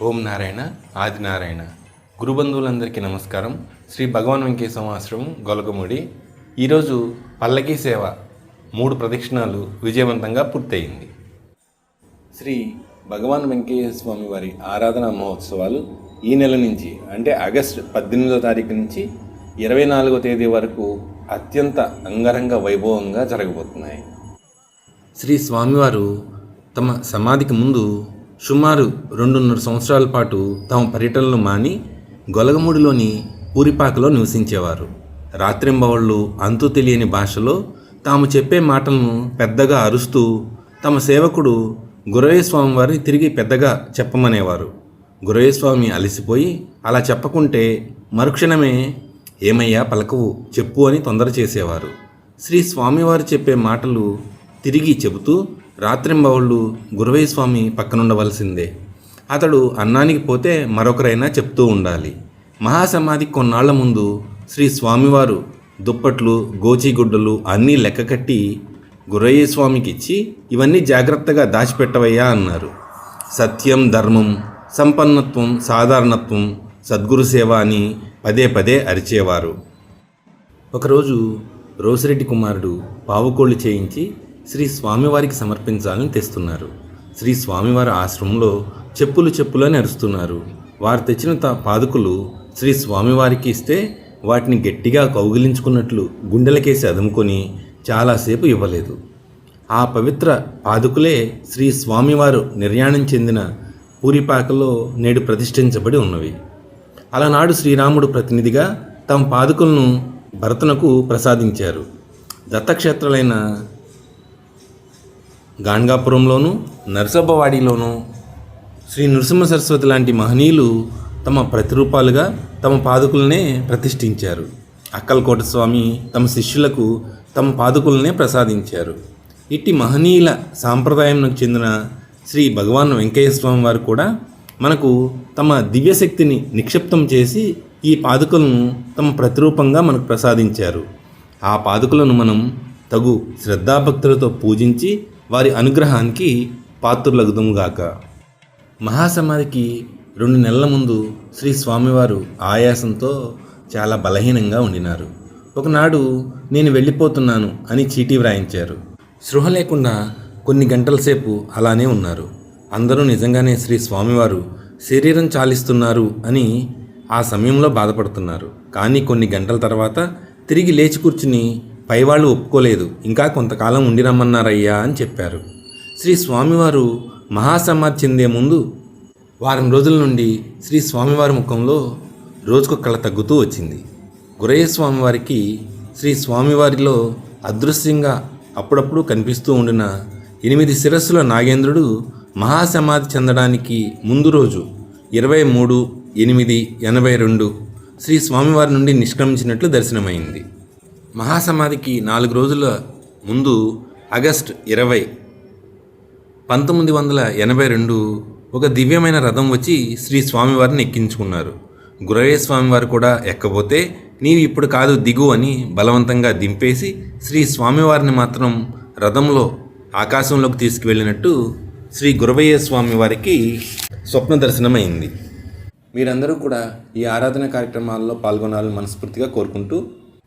ఓం నారాయణ ఆదినారాయణ గురుబంధువులందరికీ నమస్కారం. శ్రీ భగవాన్ వెంకటేశ్వర ఆశ్రమం గొలగముడి. ఈరోజు పల్లకీ సేవ మూడు ప్రదక్షిణాలు విజయవంతంగా పూర్తయింది. శ్రీ భగవాన్ వెంకయ్య స్వామి వారి ఆరాధన మహోత్సవాలు ఈ నెల నుంచి అంటే ఆగస్టు పద్దెనిమిదో తారీఖు నుంచి ఇరవై నాలుగో తేదీ వరకు అత్యంత అంగరంగ వైభవంగా జరగబోతున్నాయి. శ్రీ స్వామివారు తమ సమాధికి ముందు సుమారు రెండున్నర సంవత్సరాల పాటు తమ పర్యటనలు మాని గొలగముడిలోని పూరిపాకలో నివసించేవారు. రాత్రింబవళ్ళు అంతు తెలియని భాషలో తాము చెప్పే మాటలను పెద్దగా అరుస్తూ తమ సేవకుడు గురయ్యస్వామి వారిని తిరిగి పెద్దగా చెప్పమనేవారు. గురయ్యస్వామి అలసిపోయి అలా చెప్పకుంటే మరుక్షణమే ఏమయ్యా పలకవు చెప్పు అని తొందర చేసేవారు శ్రీ స్వామివారు చెప్పే మాటలు తిరిగి చెబుతూ రాత్రింబవళ్ళు గురవయ్య స్వామి పక్కనుండవలసిందే. అతడు అన్నానికి పోతే మరొకరైనా చెప్తూ ఉండాలి. మహాసమాధి కొన్నాళ్ళ ముందు శ్రీ స్వామివారు దుప్పట్లు గోచిగుడ్డలు అన్నీ లెక్కకట్టి గురయ్య స్వామికి ఇచ్చి ఇవన్నీ జాగ్రత్తగా దాచిపెట్టవయ్యా అన్నారు. సత్యం ధర్మం సంపన్నత్వం సాధారణత్వం సద్గురు సేవ అని పదే పదే అరిచేవారు. ఒకరోజు రోసిరెడ్డి కుమారుడు పావుకోళ్ళు చేయించి శ్రీ స్వామివారికి సమర్పించాలని తెస్తున్నారు. శ్రీ స్వామివారి ఆశ్రమంలో చెప్పులు చెప్పులని అరుస్తున్నారు. వారు తెచ్చిన త పాదుకులు శ్రీ స్వామివారికి ఇస్తే వాటిని గట్టిగా కౌగిలించుకున్నట్లు గుండెలకేసి అదుముకొని చాలాసేపు ఇవ్వలేదు. ఆ పవిత్ర పాదుకులే శ్రీ స్వామివారు నిర్యాణం చెందిన పూరిపాకలో నేడు ప్రతిష్ఠించబడి ఉన్నవి. అలనాడు శ్రీరాముడు ప్రతినిధిగా తమ పాదుకులను భరతనకు ప్రసాదించారు. దత్తక్షేత్రాలైన గాణగాపురంలోను నరసబ్బవాడిలోను శ్రీ నృసింహ సరస్వతి లాంటి మహనీయులు తమ ప్రతిరూపాలుగా తమ పాదుకులనే ప్రతిష్ఠించారు. అక్కలకోట స్వామి తమ శిష్యులకు తమ పాదుకులనే ప్రసాదించారు. ఇట్టి మహనీయుల సాంప్రదాయంకు చెందిన శ్రీ భగవాన్ వెంకయ్య స్వామి వారు కూడా మనకు తమ దివ్యశక్తిని నిక్షిప్తం చేసి ఈ పాదుకలను తమ ప్రతిరూపంగా మనకు ప్రసాదించారు. ఆ పాదుకలను మనం తగు శ్రద్ధాభక్తులతో పూజించి వారి అనుగ్రహానికి పాత్రులగుదుముగాక. మహాసమాధికి రెండు నెలల ముందు శ్రీ స్వామివారు ఆయాసంతో చాలా బలహీనంగా ఉండినారు. ఒకనాడు నేను వెళ్ళిపోతున్నాను అని చీటీ వ్రాయించారు. సృహ లేకుండా కొన్ని గంటల సేపు అలానే ఉన్నారు. అందరూ నిజంగానే శ్రీ స్వామివారు శరీరం చాలిస్తున్నారు అని ఆ సమయంలో బాధపడుతున్నారు. కానీ కొన్ని గంటల తర్వాత తిరిగి లేచి కూర్చుని పైవాళ్ళు ఒప్పుకోలేదు. ఇంకా కొంతకాలం ఉండి రమ్మన్నారయ్యా అని చెప్పారు. శ్రీ స్వామివారు మహాసమాధి చెందే ముందు వారం రోజుల నుండి శ్రీ స్వామివారి ముఖంలో రోజుకు కళ తగ్గుతూ వచ్చింది. గురయ్య స్వామివారికి శ్రీ స్వామివారిలో అదృశ్యంగా అప్పుడప్పుడు కనిపిస్తూ ఉండిన ఎనిమిది శిరస్సుల నాగేంద్రుడు మహాసమాధి చెందడానికి ముందు రోజు ఇరవై మూడు ఎనిమిది ఎనభై రెండు శ్రీ స్వామివారి నుండి నిష్క్రమించినట్లు దర్శనమైంది. మహాసమాధికి నాలుగు రోజుల ముందు ఆగస్ట్ ఇరవై పంతొమ్మిది వందల ఎనభై రెండు ఒక దివ్యమైన రథం వచ్చి శ్రీ స్వామివారిని ఎక్కించుకున్నారు. గురవయ్య స్వామివారు కూడా ఎక్కబోతే నీవు ఇప్పుడు కాదు దిగు అని బలవంతంగా దింపేసి శ్రీ స్వామివారిని మాత్రం రథంలో ఆకాశంలోకి తీసుకువెళ్ళినట్టు శ్రీ గురవయ్య స్వామి వారికి స్వప్న దర్శనమైంది. మీరందరూ కూడా ఈ ఆరాధన కార్యక్రమాల్లో పాల్గొనాలని మనస్ఫూర్తిగా కోరుకుంటూ